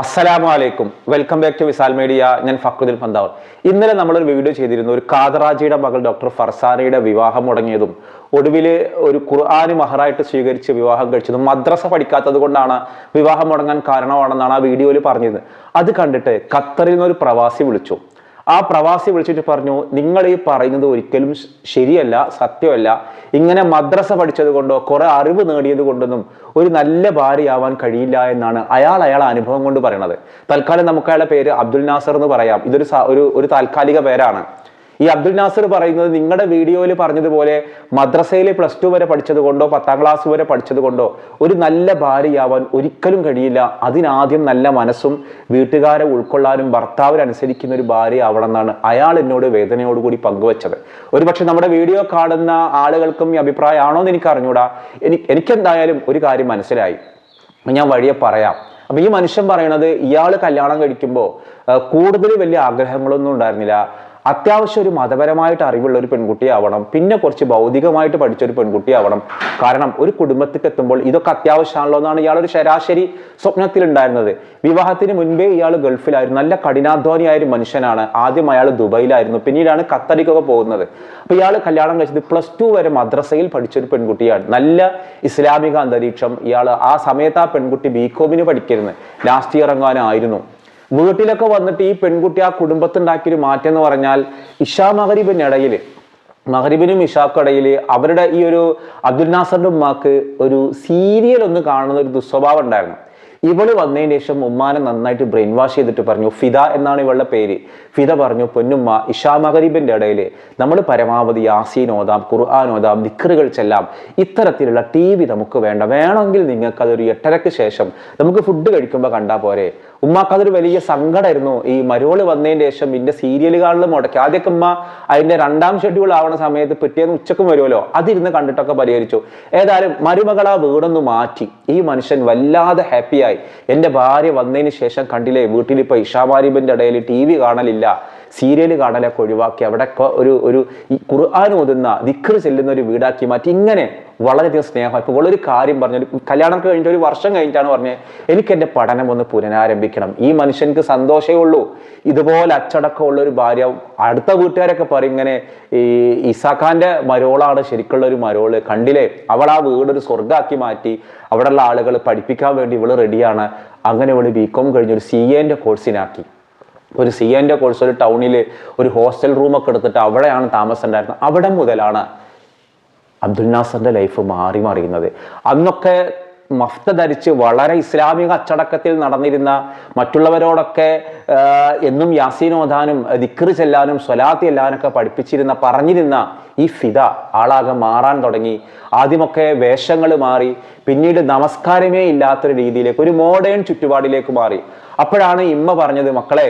അസ്സലാമു അലൈക്കും welcome back to Visal media ഞാൻ ഫക്രുദ്ദീൻ പന്താവർ ഇന്നലെ നമ്മളൊരു വീഡിയോ ചെയ്തിരുന്നു. ഒരു കാദറാജിയുടെ മകൾ ഡോക്ടർ ഫർസാനയുടെ വിവാഹം മുടങ്ങിയതും ഒടുവിൽ ഒരു ഖുർആാന് മഹറായിട്ട് സ്വീകരിച്ച് വിവാഹം കഴിച്ചതും മദ്രസ പഠിക്കാത്തത് കൊണ്ടാണ് വിവാഹം മുടങ്ങാൻ കാരണമാണെന്നാണ് ആ വീഡിയോയിൽ പറഞ്ഞത് അത് കണ്ടിട്ട് ഖത്തറിൽ ഒരു പ്രവാസി വിളിച്ചു. ആ പ്രവാസി വിളിച്ചിട്ട് പറഞ്ഞു നിങ്ങൾ ഈ പറയുന്നത് ഒരിക്കലും ശരിയല്ല സത്യമല്ല. ഇങ്ങനെ മദ്രസ പഠിച്ചത് കൊണ്ടോ കുറെ അറിവ് നേടിയത് കൊണ്ടൊന്നും ഒരു നല്ല ഭാര്യയാവാൻ കഴിയില്ല എന്നാണ് അയാൾ അയാൾ അനുഭവം കൊണ്ട് പറയണത്. തൽക്കാലം നമുക്ക് അയാളുടെ പേര് അബ്ദുൽ നാസർ എന്ന് പറയാം. ഇതൊരു ഒരു താൽക്കാലിക പേരാണ്. ഈ അബ്ദുൽ നാസർ പറയുന്നത് നിങ്ങളുടെ വീഡിയോയിൽ പറഞ്ഞതുപോലെ മദ്രസയിൽ പ്ലസ് ടു വരെ പഠിച്ചത് കൊണ്ടോ പത്താം ക്ലാസ് വരെ പഠിച്ചത് കൊണ്ടോ ഒരു നല്ല ഭാര്യയാവാൻ ഒരിക്കലും കഴിയില്ല. അതിനാദ്യം നല്ല മനസ്സും വീട്ടുകാരെ ഉൾക്കൊള്ളാനും ഭർത്താവിനെ അനുസരിക്കുന്ന ഒരു ഭാര്യ ആവണം എന്നാണ് അയാൾ എന്നോട് വേദനയോടുകൂടി പങ്കുവച്ചത്. ഒരുപക്ഷെ നമ്മുടെ വീഡിയോ കാണുന്ന ആളുകൾക്കും ഈ അഭിപ്രായമാണോ എന്ന് എനിക്ക് അറിഞ്ഞൂടാ. എനിക്ക് എനിക്കെന്തായാലും ഒരു കാര്യം മനസ്സിലായി. ഞാൻ വഴിയെ പറയാം. അപ്പൊ ഈ മനുഷ്യൻ പറയണത് ഇയാൾ കല്യാണം കഴിക്കുമ്പോൾ കൂടുതൽ വലിയ ആഗ്രഹങ്ങളൊന്നും ഉണ്ടായിരുന്നില്ല. അത്യാവശ്യം ഒരു മതപരമായിട്ട് അറിവുള്ള ഒരു പെൺകുട്ടിയാവണം. പിന്നെ കുറച്ച് ഭൗതികമായിട്ട് പഠിച്ച ഒരു പെൺകുട്ടിയാവണം. കാരണം ഒരു കുടുംബത്തിൽ എത്തുമ്പോൾ ഇതൊക്കെ അത്യാവശ്യമാണല്ലോ എന്നാണ് ഇയാൾ ഒരു ശരാശരി സ്വപ്നത്തിൽ ഉണ്ടായിരുന്നത് വിവാഹത്തിന് മുൻപേ ഇയാൾ ഗൾഫിലായിരുന്നു. നല്ല കഠിനാധ്വാനിയായ ഒരു മനുഷ്യനാണ്. ആദ്യം അയാൾ ദുബൈയിലായിരുന്നു. പിന്നീടാണ് ഖത്തറിക്കൊക്കെ പോകുന്നത്. അപ്പൊ ഇയാൾ കല്യാണം കഴിച്ചത് പ്ലസ് ടു വരെ മദ്രസയിൽ പഠിച്ച ഒരു പെൺകുട്ടിയാണ്. നല്ല ഇസ്ലാമിക അന്തരീക്ഷം. ഇയാൾ ആ സമയത്ത് ആ പെൺകുട്ടി ബികോമിന് പഠിക്കരുന്ന്. ലാസ്റ്റ് ഇയർ എങ്ങാനായിരുന്നു വീട്ടിലൊക്കെ വന്നിട്ട് ഈ പെൺകുട്ടി ആ കുടുംബത്തുണ്ടാക്കിയൊരു മാറ്റം എന്ന് പറഞ്ഞാൽ ഇഷാ മഹരീബിന്റെ ഇടയിൽ മഹരീബിനും ഇഷാക്കിടയിൽ അവരുടെ ഈ ഒരു അബ്ദുൽ നാസറിന്റെ ഉമ്മാക്ക് ഒരു സീരിയൽ ഒന്ന് കാണുന്ന ഒരു ദുസ്വഭാവം ഉണ്ടായിരുന്നു. ഇവൾ വന്നതിന് ശേഷം ഉമ്മാനെ നന്നായിട്ട് ബ്രെയിൻ വാഷ് ചെയ്തിട്ട് പറഞ്ഞു ഫിദ എന്നാണ് ഇവളുടെ പേര്. ഫിദ പറഞ്ഞു പൊന്നുമ്മ ഇഷാ മഹരീബിന്റെ ഇടയിൽ നമ്മൾ പരമാവധി യാസീൻ ഓതാം ഖുർആൻ ഓതാം ദിക്കറുകൾ ചെല്ലാം. ഇത്തരത്തിലുള്ള ടി വി നമുക്ക് വേണ്ട. വേണമെങ്കിൽ നിങ്ങൾക്ക് അതൊരു എട്ടരക്ക് ശേഷം നമുക്ക് ഫുഡ് കഴിക്കുമ്പോൾ കണ്ടാൽ പോരെ. ഉമ്മാക്ക് അതൊരു വലിയ സങ്കടമായിരുന്നു ഈ മരുവൾ വന്നതിന് ശേഷം ഇന്റെ സീരിയൽ കാണൽ മുടക്കി. ആദ്യമൊക്കെ ഉമ്മ അതിന്റെ രണ്ടാം ഷെഡ്യൂൾ ആവണ സമയത്ത് പിറ്റേന്ന് ഉച്ചക്കും വരുമല്ലോ അതിരുന്ന് കണ്ടിട്ടൊക്കെ പരിഹരിച്ചു. ഏതായാലും മരുമകൾ ആ വീടൊന്ന് മാറ്റി. ഈ മനുഷ്യൻ വല്ലാതെ ഹാപ്പിയായി എന്റെ ഭാര്യ വന്നതിന് ശേഷം കണ്ടില്ലേ വീട്ടിൽ ഇപ്പോൾ ഇഷാമാരിബിന്റെ ഇടയിൽ ടി വി കാണലില്ല സീരിയൽ കാണലൊക്കെ ഒഴിവാക്കി അവിടെ ഒരു ഒരു ഖുർആൻ ഓതുന്ന ദിക്കർ ചെല്ലുന്ന ഒരു വീടാക്കി മാറ്റി ഇങ്ങനെ വളരെയധികം സ്നേഹം. ഇപ്പോൾ ഒരു കാര്യം പറഞ്ഞു കല്യാണം കഴിഞ്ഞിട്ട് ഒരു വർഷം കഴിഞ്ഞിട്ടാണ് പറഞ്ഞത് എനിക്ക് എന്റെ പഠനം ഒന്ന് പുനരാരംഭിക്കണം. ഈ മനുഷ്യൻക്ക് സന്തോഷമേ ഉള്ളൂ. ഇതുപോലെ അച്ചടക്കമുള്ള ഒരു ഭാര്യ. അടുത്ത വീട്ടുകാരൊക്കെ പറയും ഇങ്ങനെ ഈ ഇസാഖാന്റെ മരോളാണ് ശരിക്കുള്ള ഒരു മരോൾ. കണ്ടില്ലേ? അവൾ ആ വീടൊരു സ്വർഗാക്കി മാറ്റി. അവിടെയുള്ള ആളുകൾ പഠിപ്പിക്കാൻ വേണ്ടി ഇവൾ റെഡിയാണ്. അങ്ങനെ ഇവൾ ബികോം കഴിഞ്ഞ് ഒരു സി എന്റെ കോഴ്സിനാക്കി. ഒരു സി എന്റെ കോഴ്സ് ഒരു ടൗണിൽ ഒരു ഹോസ്റ്റൽ റൂമൊക്കെ എടുത്തിട്ട് അവിടെയാണ് താമസം ഉണ്ടായിരുന്നത്. അവിടെ മുതലാണ് അബ്ദുൽ നാസറിന്റെ ലൈഫ് മാറി മറിയുന്നത്. അന്നൊക്കെ മഫ്ത ധരിച്ച് വളരെ ഇസ്ലാമിക അച്ചടക്കത്തിൽ നടന്നിരുന്ന മറ്റുള്ളവരോടൊക്കെ എന്നും യാസീൻ ഓതാനും ദിക്റ് ചെല്ലാനും സ്വലാത്തി എല്ലാനൊക്കെ പഠിപ്പിച്ചിരുന്ന പറഞ്ഞിരുന്ന ഈ ഫിത ആളാകെ മാറാൻ തുടങ്ങി. ആദ്യമൊക്കെ വേഷങ്ങൾ മാറി പിന്നീട് നമസ്കാരമേ ഇല്ലാത്തൊരു രീതിയിലേക്ക് ഒരു മോഡേൺ ചുറ്റുപാടിലേക്ക് മാറി. അപ്പോഴാണ് ഇമ്മ പറഞ്ഞത് മക്കളെ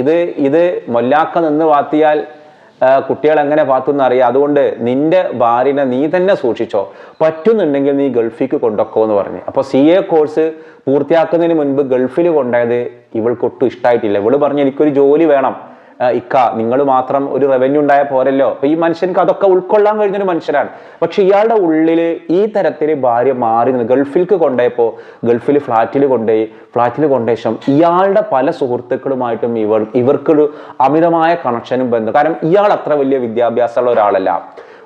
ഇത് ഇത് മൊല്ലാക്ക നിന്ന് വാത്തിയാൽ കുട്ടികൾ എങ്ങനെ പാത്തുന്ന അറിയാം? അതുകൊണ്ട് നിന്റെ ഭാര്യനെ നീ തന്നെ സൂക്ഷിച്ചോ. പറ്റുന്നുണ്ടെങ്കിൽ നീ ഗൾഫിക്ക് കൊണ്ടൊക്കോ എന്ന് പറഞ്ഞു. അപ്പൊ സി എ കോഴ്സ് പൂർത്തിയാക്കുന്നതിന് മുൻപ് ഗൾഫിൽ കൊണ്ടുപോയത് ഇവൾക്ക് ഒട്ടും ഇഷ്ടമായിട്ടില്ല ഇവൾ പറഞ്ഞു എനിക്കൊരു ജോലി വേണം. ഇക്ക നിങ്ങൾ മാത്രം ഒരു റവന്യൂ ഉണ്ടായ പോരല്ലോ. അപ്പൊ ഈ മനുഷ്യൻക്ക് അതൊക്കെ ഉൾക്കൊള്ളാൻ കഴിഞ്ഞൊരു മനുഷ്യനാണ് പക്ഷെ ഇയാളുടെ ഉള്ളിൽ ഈ തരത്തിൽ ഭാര്യ മാറി നിന്ന് ഗൾഫിലേക്ക് കൊണ്ടുപോയപ്പോ ഗൾഫിൽ ഫ്ലാറ്റിൽ കൊണ്ടുപോയി ഫ്ലാറ്റിൽ കൊണ്ടുപോയ ശേഷം ഇയാളുടെ പല സുഹൃത്തുക്കളുമായിട്ടും ഇവർ ഇവർക്കൊരു അമിതമായ കണക്ഷനും ബന്ധം. കാരണം ഇയാൾ അത്ര വലിയ വിദ്യാഭ്യാസമുള്ള ഒരാളല്ല.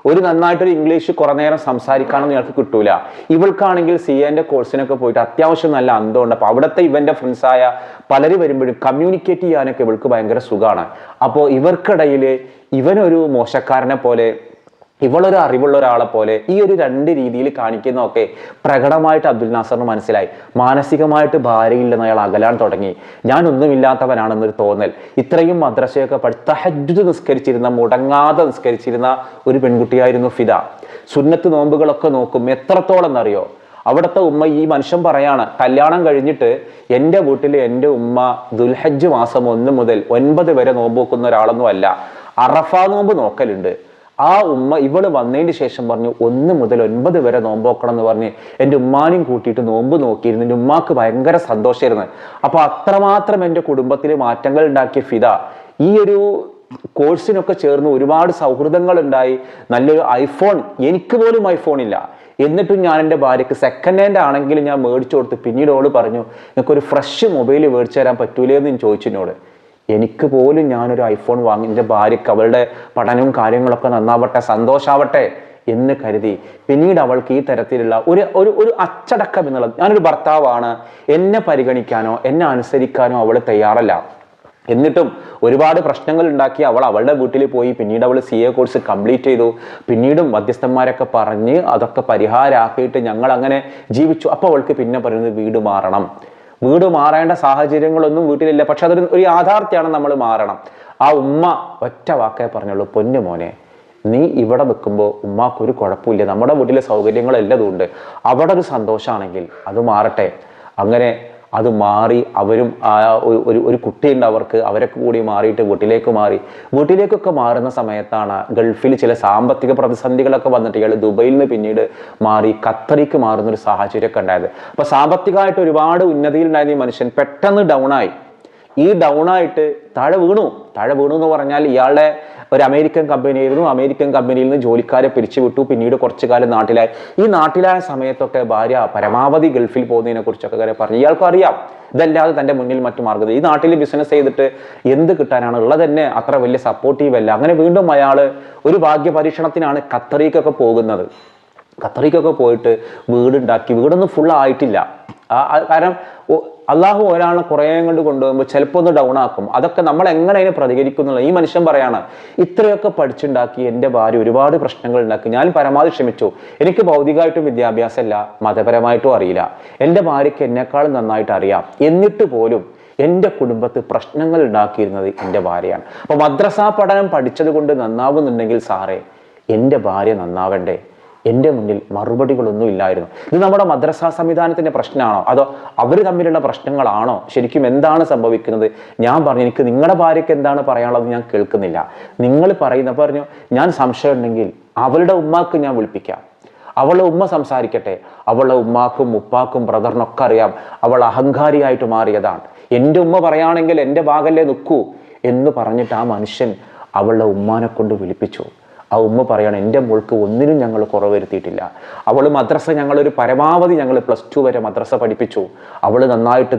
ഒരു നന്നായിട്ടൊരു ഇംഗ്ലീഷ് കുറെ നേരം സംസാരിക്കാനൊന്നും ഇയാൾക്ക് കിട്ടൂല. ഇവൾക്കാണെങ്കിൽ സി എന്റെ കോഴ്സിനൊക്കെ പോയിട്ട് അത്യാവശ്യം നല്ല അന്തമുണ്ട്. അപ്പൊ അവിടുത്തെ ഇവന്റെ ഫ്രണ്ട്സായ പലരും വരുമ്പോഴും കമ്മ്യൂണിക്കേറ്റ് ചെയ്യാനൊക്കെ ഇവൾക്ക് ഭയങ്കര സുഖമാണ് അപ്പോൾ ഇവർക്കിടയിൽ ഇവനൊരു മോശക്കാരനെ പോലെ ഇവളൊരു അറിവുള്ള ഒരാളെ പോലെ ഈ ഒരു രണ്ട് രീതിയിൽ കാണിക്കുന്നതൊക്കെ പ്രകടമായിട്ട് അബ്ദുൽ നാസറിന് മനസ്സിലായി. മാനസികമായിട്ട് ഭാര്യയില്ലെന്ന് അയാൾ അകലാൻ തുടങ്ങി. ഞാൻ ഒന്നുമില്ലാത്തവനാണെന്നൊരു തോന്നൽ. ഇത്രയും മദ്രസയൊക്കെ പഠി തഹജ്ജുദ് നിസ്കരിച്ചിരുന്ന മുടങ്ങാതെ നിസ്കരിച്ചിരുന്ന ഒരു പെൺകുട്ടിയായിരുന്നു ഫിദ. സുന്നത്ത് നോമ്പുകളൊക്കെ നോക്കും എത്രത്തോളം എന്നറിയോ? അവിടുത്തെ ഉമ്മ ഈ മനുഷ്യൻ പറയാണ് കല്യാണം കഴിഞ്ഞിട്ട് എന്റെ വീട്ടിൽ എന്റെ ഉമ്മ ദുൽഹജ്ജ് മാസം ഒന്ന് മുതൽ ഒൻപത് വരെ നോമ്പ് നോക്കുന്ന ഒരാളൊന്നും അല്ല. അറഫ നോമ്പ് നോക്കലുണ്ട്. ആ ഉമ്മ ഇവൾ വന്നതിന് ശേഷം പറഞ്ഞു ഒന്ന് മുതൽ ഒൻപത് വരെ നോമ്പോക്കണം എന്ന് പറഞ്ഞ് എന്റെ ഉമ്മാനെയും കൂട്ടിയിട്ട് നോമ്പ് നോക്കിയിരുന്നു. എന്റെ ഉമ്മാക്ക് ഭയങ്കര സന്തോഷമായിരുന്നു അപ്പൊ അത്രമാത്രം എന്റെ കുടുംബത്തിൽ മാറ്റങ്ങൾ ഉണ്ടാക്കിയ ഫിദ. ഈ ഒരു കോഴ്സിനൊക്കെ ചേർന്ന് ഒരുപാട് സൗഹൃദങ്ങൾ ഉണ്ടായി നല്ലൊരു ഐഫോൺ. എനിക്ക് പോലും ഐഫോൺ ഇല്ല. എന്നിട്ടും ഞാൻ എന്റെ ഭാര്യയ്ക്ക് സെക്കൻഡ് ഹാൻഡ് ആണെങ്കിലും ഞാൻ മേടിച്ചു കൊടുത്ത് പിന്നീട് ഓൾ പറഞ്ഞു നിനക്കൊരു ഫ്രഷ് മൊബൈൽ മേടിച്ചു തരാൻ പറ്റൂലേ എന്ന് ചോദിച്ചു എന്നോട്. എനിക്ക് പോലും ഞാനൊരു ഐഫോൺ വാങ്ങി എന്റെ ഭാര്യയ്ക്ക് അവളുടെ പഠനവും കാര്യങ്ങളൊക്കെ നന്നാവട്ടെ സന്തോഷാവട്ടെ എന്ന് കരുതി. പിന്നീട് അവൾക്ക് ഈ തരത്തിലുള്ള ഒരു ഒരു ഒരു അച്ചടക്കം എന്നുള്ളത് ഞാനൊരു ഭർത്താവാണ് എന്നെ പരിഗണിക്കാനോ എന്നെ അനുസരിക്കാനോ അവൾ തയ്യാറല്ല. എന്നിട്ടും ഒരുപാട് പ്രശ്നങ്ങൾ ഉണ്ടാക്കി അവൾ അവളുടെ വീട്ടിൽ പോയി പിന്നീട് അവൾ സി എ കോഴ്സ് കംപ്ലീറ്റ് ചെയ്തു. പിന്നീടും മധ്യസ്ഥന്മാരൊക്കെ പറഞ്ഞ് അതൊക്കെ പരിഹാരമാക്കിയിട്ട് ഞങ്ങൾ അങ്ങനെ ജീവിച്ചു. അപ്പോൾ അവൾക്ക് പിന്നെ പറയുന്നത് വീട് മാറണം. വീട് മാറേണ്ട സാഹചര്യങ്ങളൊന്നും വീട്ടിലില്ല. പക്ഷെ അതൊരു ഒരു യാഥാർത്ഥ്യമാണ് നമ്മൾ മാറണം. ആ ഉമ്മ ഒറ്റ വാക്കേ പറഞ്ഞുള്ളൂ പൊന്നു മോനെ നീ ഇവിടെ നിൽക്കുമ്പോൾ ഉമ്മാക്ക് ഒരു കുഴപ്പമില്ല. നമ്മുടെ വീട്ടിലെ സൗകര്യങ്ങളെല്ലാം ഉണ്ട് അവിടെ ഒരു സന്തോഷമാണെങ്കിൽ അത് മാറട്ടെ. അങ്ങനെ അത് മാറി അവരും ഒരു ഒരു കുട്ടിയുണ്ട് അവർക്ക് അവരൊക്കെ കൂടി മാറിയിട്ട് വീട്ടിലേക്ക് മാറി. വീട്ടിലേക്കൊക്കെ മാറുന്ന സമയത്താണ് ഗൾഫിൽ ചില സാമ്പത്തിക പ്രതിസന്ധികളൊക്കെ വന്നിട്ട് ഇയാൾ ദുബൈയിൽ നിന്ന് പിന്നീട് മാറി ഖത്തറിക്ക് മാറുന്ന ഒരു സാഹചര്യമൊക്കെ ഉണ്ടായത്. അപ്പോൾ സാമ്പത്തികമായിട്ട് ഒരുപാട് ഉന്നതിയിലുണ്ടായിരുന്ന ഈ മനുഷ്യൻ പെട്ടെന്ന് ഡൗൺ ആയി. ഈ ഡൗൺ ആയിട്ട് താഴെ വീണു. താഴെ വീണു എന്ന് പറഞ്ഞാൽ ഇയാളുടെ ഒരു അമേരിക്കൻ കമ്പനിയായിരുന്നു അമേരിക്കൻ കമ്പനിയിൽ നിന്ന് ജോലിക്കാരെ പിരിച്ചുവിട്ടു പിന്നീട് കുറച്ചു കാലം നാട്ടിലായി. ഈ നാട്ടിലായ സമയത്തൊക്കെ ഭാര്യ പരമാവധി ഗൾഫിൽ പോകുന്നതിനെ കുറിച്ചൊക്കെ കാര്യം പറഞ്ഞു. ഇയാൾക്കും അറിയാം. ഇതല്ലാതെ തന്റെ മുന്നിൽ മറ്റു മാർഗം ഈ നാട്ടിൽ ബിസിനസ് ചെയ്തിട്ട് എന്ത് കിട്ടാനാണ്? ഉള്ളത് തന്നെ അത്ര വലിയ സപ്പോർട്ടീവ് അല്ല. അങ്ങനെ വീണ്ടും അയാൾ ഒരു ഭാഗ്യ പരീക്ഷണത്തിനാണ് ഖത്തറിക്കൊക്കെ പോകുന്നത്. ഖത്തറിക്കൊക്കെ പോയിട്ട് വീടുണ്ടാക്കി. വീടൊന്നും ഫുൾ ആയിട്ടില്ല. കാരണം അള്ളാഹു ഒരാളെ കുറേ കൊണ്ട് കൊണ്ടുപോകുമ്പോൾ ചിലപ്പോൾ ഒന്ന് ഡൗൺ ആക്കും. അതൊക്കെ നമ്മൾ എങ്ങനെ അതിനെ പ്രതികരിക്കുന്നുള്ള ഈ മനുഷ്യൻ പറയാണ് ഇത്രയൊക്കെ പഠിച്ചുണ്ടാക്കി എന്റെ ഭാര്യ ഒരുപാട് പ്രശ്നങ്ങൾ ഉണ്ടാക്കി. ഞാൻ പരമാവധി ക്ഷമിച്ചു. എനിക്ക് ഭൗതികമായിട്ടും വിദ്യാഭ്യാസമല്ല മതപരമായിട്ടും അറിയില്ല. എന്റെ ഭാര്യയ്ക്ക് എന്നെക്കാളും നന്നായിട്ട് അറിയാം. എന്നിട്ട് പോലും എന്റെ കുടുംബത്ത് പ്രശ്നങ്ങൾ ഉണ്ടാക്കിയിരുന്നത് എന്റെ ഭാര്യയാണ്. അപ്പോൾ മദ്രസാ പഠനം പഠിച്ചത് കൊണ്ട് നന്നാവുന്നുണ്ടെങ്കിൽ സാറേ എന്റെ ഭാര്യ നന്നാവണ്ടേ? എന്റെ മുന്നിൽ മറുപടികളൊന്നും ഇല്ലായിരുന്നു. ഇത് നമ്മുടെ മദ്രസാ സംവിധാനത്തിന്റെ പ്രശ്നമാണോ? അതോ അവർ തമ്മിലുള്ള പ്രശ്നങ്ങളാണോ? ശരിക്കും എന്താണ് സംഭവിക്കുന്നത്? ഞാൻ പറഞ്ഞു എനിക്ക് നിങ്ങളുടെ ഭാര്യയ്ക്ക് എന്താണ് പറയാനുള്ളത് ഞാൻ കേൾക്കുന്നില്ല. നിങ്ങൾ പറയുന്ന പറഞ്ഞു ഞാൻ സംശയം ഉണ്ടെങ്കിൽ അവളുടെ ഉമ്മാക്ക് ഞാൻ വിളിപ്പിക്കാം. അവളുടെ ഉമ്മ സംസാരിക്കട്ടെ. അവളുടെ ഉമ്മാക്കും ഉപ്പാക്കും ബ്രദറിനൊക്കെ അറിയാം. അവൾ അഹങ്കാരിയായിട്ട് മാറിയതാണ്. എന്റെ ഉമ്മ പറയുകയാണെങ്കിൽ എന്റെ ഭാഗല്ലേ നിൽക്കൂ എന്ന് പറഞ്ഞിട്ട് ആ മനുഷ്യൻ അവളുടെ ഉമ്മാനെ കൊണ്ട് വിളിപ്പിച്ചു. ആ ഉമ്മ പറയണം എന്റെ മോൾക്ക് ഒന്നിനും ഞങ്ങൾ കുറവ് വരുത്തിയിട്ടില്ല അവൾ മദ്രസ ഞങ്ങളൊരു പരമാവധി ഞങ്ങൾ പ്ലസ് ടു വരെ മദ്രസ പഠിപ്പിച്ചു. അവൾ നന്നായിട്ട്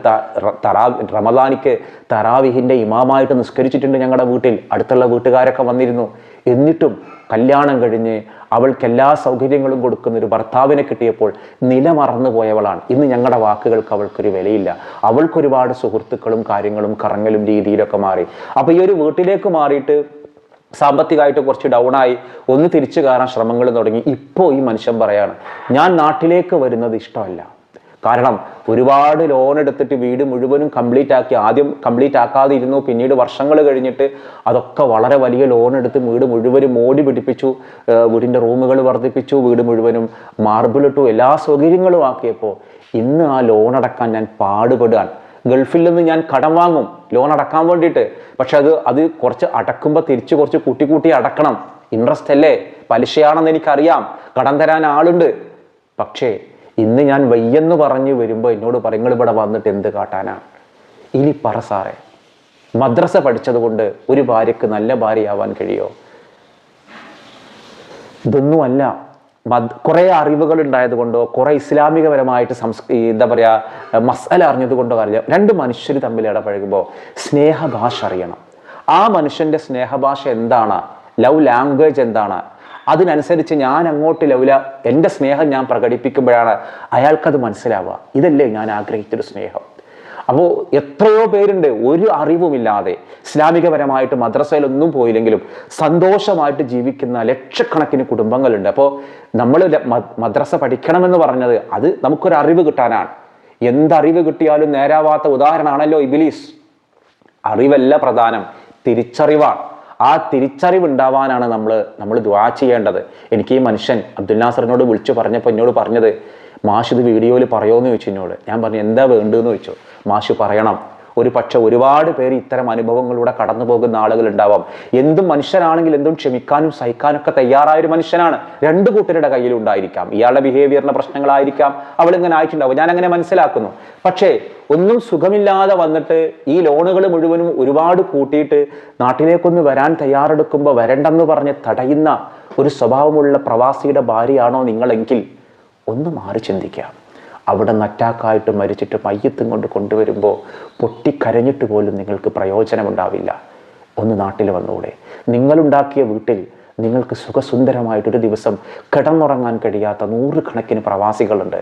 തറാ റമദാനിക്ക് തറാവിഹിന്റെ ഇമാമായിട്ട് നിസ്കരിച്ചിട്ടുണ്ട് ഞങ്ങളുടെ വീട്ടിൽ. അടുത്തുള്ള വീട്ടുകാരൊക്കെ വന്നിരുന്നു. എന്നിട്ടും കല്യാണം കഴിഞ്ഞ് അവൾക്ക് എല്ലാ സൗകര്യങ്ങളും കൊടുക്കുന്ന ഒരു ഭർത്താവിനെ കിട്ടിയപ്പോൾ നില മറന്നു പോയവളാണ്. ഇന്ന് ഞങ്ങളുടെ വാക്കുകൾക്ക് അവൾക്കൊരു വിലയില്ല. അവൾക്കൊരുപാട് സുഹൃത്തുക്കളും കാര്യങ്ങളും കറങ്ങലും രീതിയിലൊക്കെ മാറി. അപ്പോൾ ഈ ഒരു വീട്ടിലേക്ക് മാറിയിട്ട് സാമ്പത്തികമായിട്ട് കുറച്ച് ഡൗൺ ആയി ഒന്ന് തിരിച്ചു കയറാൻ ശ്രമങ്ങൾ തുടങ്ങി. ഇപ്പോൾ ഈ മനുഷ്യൻ പറയാണ് ഞാൻ നാട്ടിലേക്ക് വരുന്നത് ഇഷ്ടമല്ല. കാരണം ഒരുപാട് ലോൺ എടുത്തിട്ട് വീട് മുഴുവനും കംപ്ലീറ്റ് ആക്കി ആദ്യം കംപ്ലീറ്റ് ആക്കാതെ ഇരുന്നു പിന്നീട് വർഷങ്ങൾ കഴിഞ്ഞിട്ട് അതൊക്കെ വളരെ വലിയ ലോൺ എടുത്ത് വീട് മുഴുവനും മോടി പിടിപ്പിച്ചു വീടിന്റെ റൂമുകൾ വർദ്ധിപ്പിച്ചു വീട് മുഴുവനും മാർബിളിട്ടു എല്ലാ സൗകര്യങ്ങളും ആക്കിയപ്പോൾ ഇന്ന് ആ ലോൺ അടക്കാൻ ഞാൻ പാടുപെടുകയാണ്. ഗൾഫിൽ നിന്ന് ഞാൻ കടം വാങ്ങും ലോൺ അടക്കാൻ വേണ്ടിയിട്ട്. പക്ഷെ അത് അത് കുറച്ച് അടക്കുമ്പോൾ തിരിച്ച് കുറച്ച് കൂട്ടി കൂട്ടി അടക്കണം. ഇൻട്രസ്റ്റ് അല്ലേ? പലിശയാണെന്ന് എനിക്കറിയാം. കടം തരാൻ ആളുണ്ട്. പക്ഷേ ഇന്ന് ഞാൻ വയ്യെന്ന് പറഞ്ഞ് വരുമ്പോൾ എന്നോട് പറയും "നിങ്ങൾ ഇവിടെ വന്നിട്ട് എന്ത് കാട്ടാനാണ് ഇനി പറ സാറേ മദ്രസ പഠിച്ചതുകൊണ്ട് ഒരു ഭാര്യക്ക് നല്ല ഭാര്യയാവാൻ കഴിയോ? ഇതൊന്നുമല്ല മദ് കുറേ അറിവുകൾ ഉണ്ടായത് കൊണ്ടോ കുറേ ഇസ്ലാമികപരമായിട്ട് സംസ് എന്താ പറയുക മസാല അറിഞ്ഞത് കൊണ്ടോ അറിയാം രണ്ട് മനുഷ്യർ തമ്മിൽ ഇടപഴകുമ്പോൾ സ്നേഹഭാഷ അറിയണം. ആ മനുഷ്യന്റെ സ്നേഹഭാഷ എന്താണ്? ലവ് ലാംഗ്വേജ് എന്താണ്? അതിനനുസരിച്ച് ഞാൻ അങ്ങോട്ട് ലൗല എന്റെ സ്നേഹം ഞാൻ പ്രകടിപ്പിക്കുമ്പോഴാണ് അയാൾക്കത് മനസ്സിലാവുക. ഇതല്ലേ ഞാൻ ആഗ്രഹിച്ചൊരു സ്നേഹം. അപ്പോൾ എത്രയോ പേരുണ്ട് ഒരു അറിവുമില്ലാതെ ഇസ്ലാമികപരമായിട്ട് മദ്രസയിലൊന്നും പോയില്ലെങ്കിലും സന്തോഷമായിട്ട് ജീവിക്കുന്ന ലക്ഷക്കണക്കിന് കുടുംബങ്ങളുണ്ട്. അപ്പോൾ നമ്മൾ മദ്രസ പഠിക്കണമെന്ന് പറഞ്ഞത് അത് നമുക്കൊരു അറിവ് കിട്ടാനാണ്. എന്തറിവ് കിട്ടിയാലും നേരാവാത്ത ഉദാഹരണമാണല്ലോ ഇബിലീസ്. അറിവല്ല പ്രധാനം തിരിച്ചറിവാണ്. ആ തിരിച്ചറിവ് ഉണ്ടാവാനാണ് നമ്മൾ നമ്മൾ ദ്വാ ചെയ്യേണ്ടത്. എനിക്ക് ഈ മനുഷ്യൻ അബ്ദുൽ നാസറിനോട് വിളിച്ചു പറഞ്ഞപ്പോൾ എന്നോട് പറഞ്ഞത് മാഷ് ഇത് വീഡിയോയിൽ പറയുമോയെന്ന് ചോദിച്ചു എന്നോട്. ഞാൻ പറഞ്ഞു എന്താ വേണ്ടതെന്ന് ചോദിച്ചു. മാഷ് പറയണം ഒരു പക്ഷെ ഒരുപാട് പേര് ഇത്തരം അനുഭവങ്ങളിലൂടെ കടന്നു പോകുന്ന ആളുകൾ ഉണ്ടാവാം എന്തും മനുഷ്യനാണെങ്കിൽ എന്തും ക്ഷമിക്കാനും സഹിക്കാനും ഒക്കെ തയ്യാറായ ഒരു മനുഷ്യനാണ്. രണ്ട് കൂട്ടരുടെ കയ്യിൽ ഉണ്ടായിരിക്കാം. ഇയാളുടെ ബിഹേവിയറിന്റെ പ്രശ്നങ്ങളായിരിക്കാം. അവൾ ഇങ്ങനെ ആയിട്ടുണ്ടാവും. ഞാൻ അങ്ങനെ മനസ്സിലാക്കുന്നു. പക്ഷേ ഒന്നും സുഖമില്ലാതെ വന്നിട്ട് ഈ ലോണുകൾ മുഴുവനും ഒരുപാട് കൂട്ടിയിട്ട് നാട്ടിലേക്കൊന്ന് വരാൻ തയ്യാറെടുക്കുമ്പോൾ വരണ്ടെന്ന് പറഞ്ഞ് തടയുന്ന ഒരു സ്വഭാവമുള്ള പ്രവാസിയുടെ ഭാര്യയാണോ നിങ്ങളെങ്കിൽ? ഒന്ന് മാറി ചിന്തിക്കുക. അവിടെ നറ്റാക്കായിട്ട് മരിച്ചിട്ട് മയ്യത്തും കൊണ്ട് കൊണ്ടുവരുമ്പോൾ പൊട്ടിക്കരഞ്ഞിട്ട് പോലും നിങ്ങൾക്ക് പ്രയോജനമുണ്ടാവില്ല. ഒന്ന് നാട്ടിൽ വന്നൂടെ. നിങ്ങളുണ്ടാക്കിയ വീട്ടിൽ നിങ്ങൾക്ക് സുഖസുന്ദരമായിട്ടൊരു ദിവസം കിടന്നുറങ്ങാൻ കഴിയാത്ത നൂറുകണക്കിന് പ്രവാസികളുണ്ട്.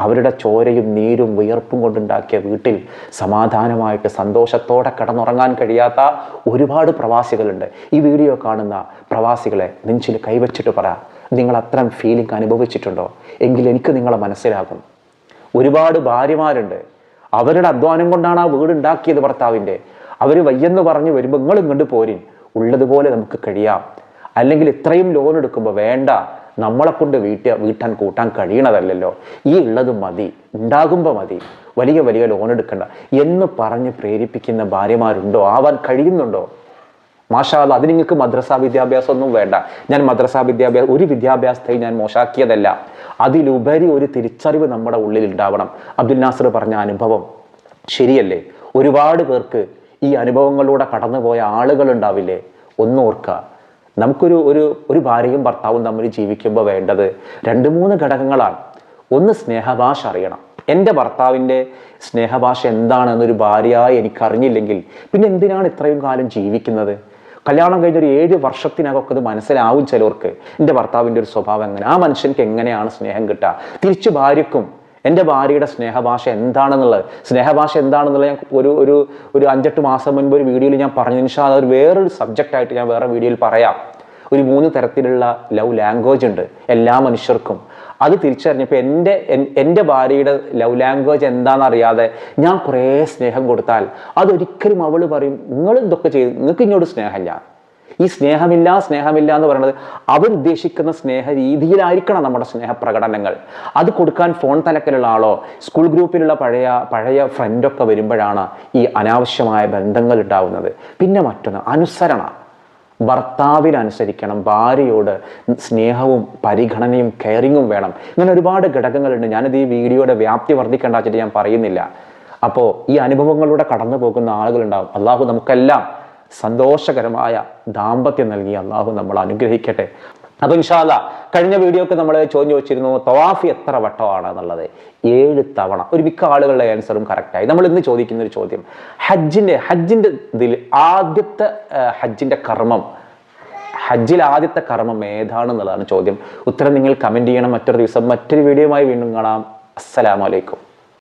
അവരുടെ ചോരയും നീരും വിയർപ്പും കൊണ്ടുണ്ടാക്കിയ വീട്ടിൽ സമാധാനമായിട്ട് സന്തോഷത്തോടെ കിടന്നുറങ്ങാൻ കഴിയാത്ത ഒരുപാട് പ്രവാസികളുണ്ട്. ഈ വീഡിയോ കാണുന്ന പ്രവാസികളെ നെഞ്ചിൽ കൈവച്ചിട്ട് പറ. നിങ്ങൾ അത്തരം ഫീലിംഗ് അനുഭവിച്ചിട്ടുണ്ടോ? എങ്കിൽ എനിക്ക് നിങ്ങളെ മനസ്സിലാകും. ഒരുപാട് ഭാര്യമാരുണ്ട്. അവരുടെ അധ്വാനം കൊണ്ടാണ് ആ വീട് ഉണ്ടാക്കിയത് ഭർത്താവിന്റെ. അവർ വയ്യെന്ന് പറഞ്ഞ് വരുമ്പോൾ നിങ്ങൾ ഇങ്ങോട്ട് പോരിൻ ഉള്ളതുപോലെ നമുക്ക് കഴിയാം. അല്ലെങ്കിൽ ഇത്രയും ലോൺ എടുക്കുമ്പോൾ വേണ്ട. നമ്മളെ കൊണ്ട് വീട്ട വീട്ടാൻ കൂട്ടാൻ കഴിയണതല്ലല്ലോ. ഈ ഉള്ളത് മതി. ഉണ്ടാകുമ്പോൾ മതി. വലിയ വലിയ ലോൺ എടുക്കണ്ട. എന്ന് പറഞ്ഞ് പ്രേരിപ്പിക്കുന്ന ഭാര്യമാരുണ്ടോ? ആവാൻ കഴിയുന്നുണ്ടോ? മാഷാല്ല അത് നിങ്ങൾക്ക് മദ്രസാ വിദ്യാഭ്യാസം ഒന്നും വേണ്ട. ഞാൻ മദ്രസാ വിദ്യാഭ്യാസം ഒരു വിദ്യാഭ്യാസത്തെ ഞാൻ മോശാക്കിയതല്ല. അതിലുപരി ഒരു തിരിച്ചറിവ് നമ്മുടെ ഉള്ളിൽ ഉണ്ടാവണം. അബ്ദുൽ നാസർ പറഞ്ഞ അനുഭവം ശരിയല്ലേ? ഒരുപാട് പേർക്ക് ഈ അനുഭവങ്ങളിലൂടെ കടന്നുപോയ ആളുകൾ ഉണ്ടാവില്ലേ? ഒന്നോർക്കുക നമുക്കൊരു ഒരു ഒരു ഭാര്യയും ഭർത്താവും തമ്മിൽ ജീവിക്കുമ്പോൾ വേണ്ടത് രണ്ട് മൂന്ന് ഘടകങ്ങളാണ്. ഒന്ന് സ്നേഹഭാഷ അറിയണം. എന്റെ ഭർത്താവിന്റെ സ്നേഹഭാഷ എന്താണെന്നൊരു ഭാര്യയായി എനിക്കറിഞ്ഞില്ലെങ്കിൽ പിന്നെ എന്തിനാണ് ഇത്രയും കാലം ജീവിക്കുന്നത്? കല്യാണം കഴിഞ്ഞ ഒരു ഏഴ് വർഷത്തിനകമൊക്കെ അത് മനസ്സിലാവും ചിലർക്ക് എന്റെ ഭർത്താവിന്റെ ഒരു സ്വഭാവം എങ്ങനെ ആ മനുഷ്യൻക്ക് എങ്ങനെയാണ് സ്നേഹം കിട്ടുക? തിരിച്ചു ഭാര്യക്കും എന്റെ ഭാര്യയുടെ സ്നേഹഭാഷ എന്താണെന്നുള്ളത്? സ്നേഹഭാഷ എന്താണെന്നുള്ളത് ഞാൻ ഒരു ഒരു ഒരു അഞ്ചെട്ട് മാസം മുൻപ് ഒരു വീഡിയോയിൽ ഞാൻ പറഞ്ഞു നിമിഷം അതൊരു വേറൊരു സബ്ജക്റ്റായിട്ട് ഞാൻ വേറെ വീഡിയോയിൽ പറയാം. ഒരു മൂന്ന് തരത്തിലുള്ള ലവ് ലാംഗ്വേജ് ഉണ്ട് എല്ലാ മനുഷ്യർക്കും. അത് തിരിച്ചറിഞ്ഞപ്പോൾ എന്റെ എന്റെ ഭാര്യയുടെ ലവ് ലാംഗ്വേജ് എന്താണെന്ന് അറിയാതെ ഞാൻ കുറേ സ്നേഹം കൊടുത്താൽ അതൊരിക്കലും അവൾ പറയും നിങ്ങൾ ഇതൊക്കെ ചെയ്ത് നിങ്ങൾക്ക് ഇങ്ങോട്ട് സ്നേഹമില്ല. ഈ സ്നേഹമില്ല സ്നേഹമില്ല എന്ന് പറയുന്നത് അവൻ ഉദ്ദേശിക്കുന്ന സ്നേഹ രീതിയിലായിരിക്കണം നമ്മുടെ സ്നേഹപ്രകടനങ്ങൾ അത് കൊടുക്കാൻ ഫോൺ തലക്കലുള്ള ആളോ സ്കൂൾ ഗ്രൂപ്പിലുള്ള പഴയ പഴയ ഫ്രണ്ടൊക്കെ വരുമ്പോഴാണ് ഈ അനാവശ്യമായ ബന്ധങ്ങൾ ഉണ്ടാവുന്നത്. പിന്നെ മറ്റൊന്ന് അനുസരണ. ഭർത്താവിൽ അനുസരിക്കണം ഭാര്യയോട് സ്നേഹവും പരിഗണനയും കെയറിങ്ങും വേണം. ഇങ്ങനെ ഒരുപാട് ഘടകങ്ങളുണ്ട്. ഞാനിത് ഈ വീഡിയോയുടെ വ്യാപ്തി വർദ്ധിക്കേണ്ട വെച്ചിട്ട് ഞാൻ പറയുന്നില്ല. അപ്പോൾ ഈ അനുഭവങ്ങളിലൂടെ കടന്നു പോകുന്ന ആളുകളുണ്ടാവും. അള്ളാഹു നമുക്കെല്ലാം സന്തോഷകരമായ ദാമ്പത്യം നൽകി അള്ളാഹു നമ്മൾ അനുഗ്രഹിക്കട്ടെ. അപ്പൊ ഇൻഷാല്ല കഴിഞ്ഞ വീഡിയോക്ക് നമ്മൾ ചോദിച്ചു ചോദിച്ചിരുന്നു തവാഫ് എത്ര വട്ടമാണ് എന്നുള്ളത് ഏഴ് തവണ. ഒരു മിക്ക ആളുകളുടെ ആൻസറും കറക്റ്റായി നമ്മൾ ഇന്ന് ചോദിക്കുന്ന ഒരു ചോദ്യം. ഹജ്ജിന്റെ ഹജ്ജിന്റെ ഇതിൽ ആദ്യത്തെ ഹജ്ജിന്റെ കർമ്മം ഹജ്ജിൽ ആദ്യത്തെ കർമ്മം ഏതാണെന്നുള്ളതാണ് ചോദ്യം. ഉത്തരം നിങ്ങൾ കമന്റ് ചെയ്യണം. മറ്റൊരു ദിവസം മറ്റൊരു വീഡിയോയുമായി വീണ്ടും കാണാം. അസ്സലാമലൈക്കും